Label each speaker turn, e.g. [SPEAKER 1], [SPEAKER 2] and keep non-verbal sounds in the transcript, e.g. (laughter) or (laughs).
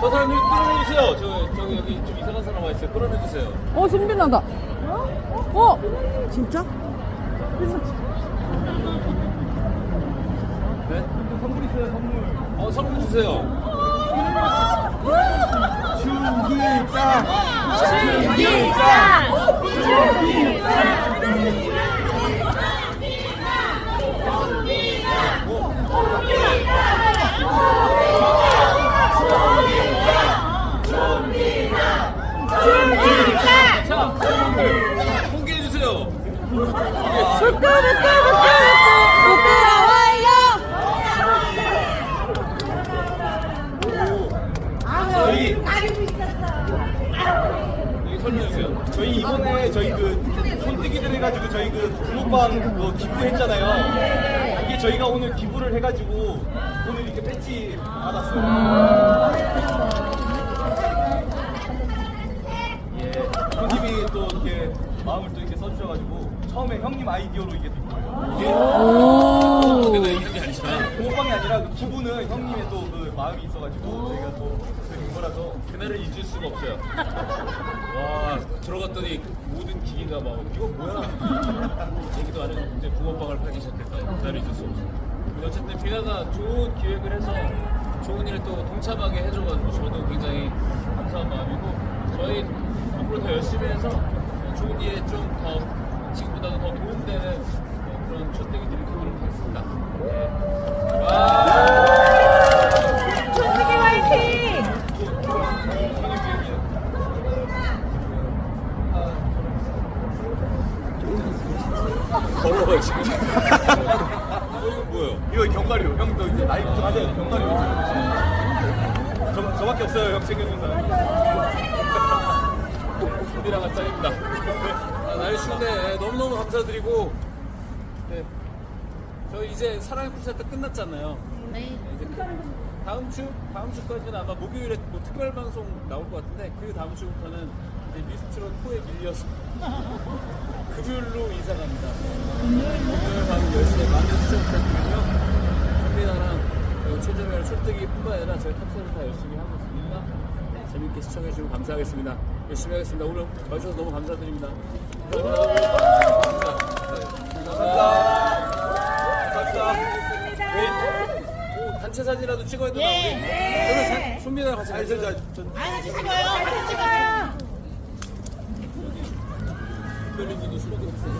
[SPEAKER 1] 저 사람 좀 끌어내주세요. 저, 저기 여기 좀 이상한 사람 와 있어요. 끌어내주세요.
[SPEAKER 2] 어, 신비나다. 어?
[SPEAKER 3] 진짜?
[SPEAKER 1] 네? 선물 있어요, 선물. 어, 선물 주세요. 자, 여러분들 공개해주세요. 저희 여기 설명해주세요.
[SPEAKER 4] 저희 이번에 저희 그 손뜨기들 해가지고 저희 그 붕어빵 그 기부했잖아요. 이게 저희가 오늘 기부를 해가지고 오늘 이렇게 배지 받았어요. 예, 형님이 또 이렇게 써주셔가지고 처음에 형님 아이디어로 이게 된 거예요. 이게
[SPEAKER 1] 내가 이런 게 아니지만
[SPEAKER 4] 붕어빵이 아니라 그 기부는 형님의 또 그 마음이 있어가지고 저희가 또된 거라서
[SPEAKER 1] 그날을 잊을 수가 없어요. 와 들어갔더니 모든 기계가 막 이거 뭐야? 얘기도 안 해도 이제 붕어빵을 팔기 시작했다. 그날을 잊을 수 없어. 근데 어쨌든 비나가 좋은 기획을 해서 좋은 일을 또 동참하게 해줘가지고 저도 굉장히 감사한 마음이고 저희 앞으로 더 열심히 해서 일에 좀 더 지금보다도 더 도움되는 어, 그런 촛대기 들이 되도록 하겠습니다.
[SPEAKER 2] 촌뜨기 화이팅!
[SPEAKER 1] 더러워 지금. 어, 이거?
[SPEAKER 4] 이거 견과류. 형도 이제 나이 좀 하세요. 견과류. 저, 저밖에 없어요. 형 챙겨준 사람.
[SPEAKER 1] 준비랑 짱입니다. 아, 나이 추운데 너무너무 감사드리고 네. 저 이제 사랑의 콘서트 끝났잖아요.
[SPEAKER 2] 네.
[SPEAKER 1] 이제 그 다음 주 다음 주까지는 아마 목요일에 뭐 특별 방송 나올 것 같은데 그 다음 주부터는 이제 미스트롯 코에 밀려서 (laughs) 금요일로 이사 갑니다. 금요일 밤 10시에 많은 시청 부탁드리고요. 선비나랑 최저별 촛대기뿐만 아니라 저희 탑세를 다 열심히 하고 네, 재밌게 시청해주시면 감사하겠습니다. 열심히 하겠습니다. 오늘 와주셔서 너무 감사드립니다. 감사합니다. 감사합니다. 네. 오, 단체 사진이라도 찍어야 되나 우리? 그러면 손민아 같이
[SPEAKER 4] 아니. 저, 저, 저,
[SPEAKER 2] 같이 찍어요, 같이 찍어요.
[SPEAKER 1] 술 먹고 있어요.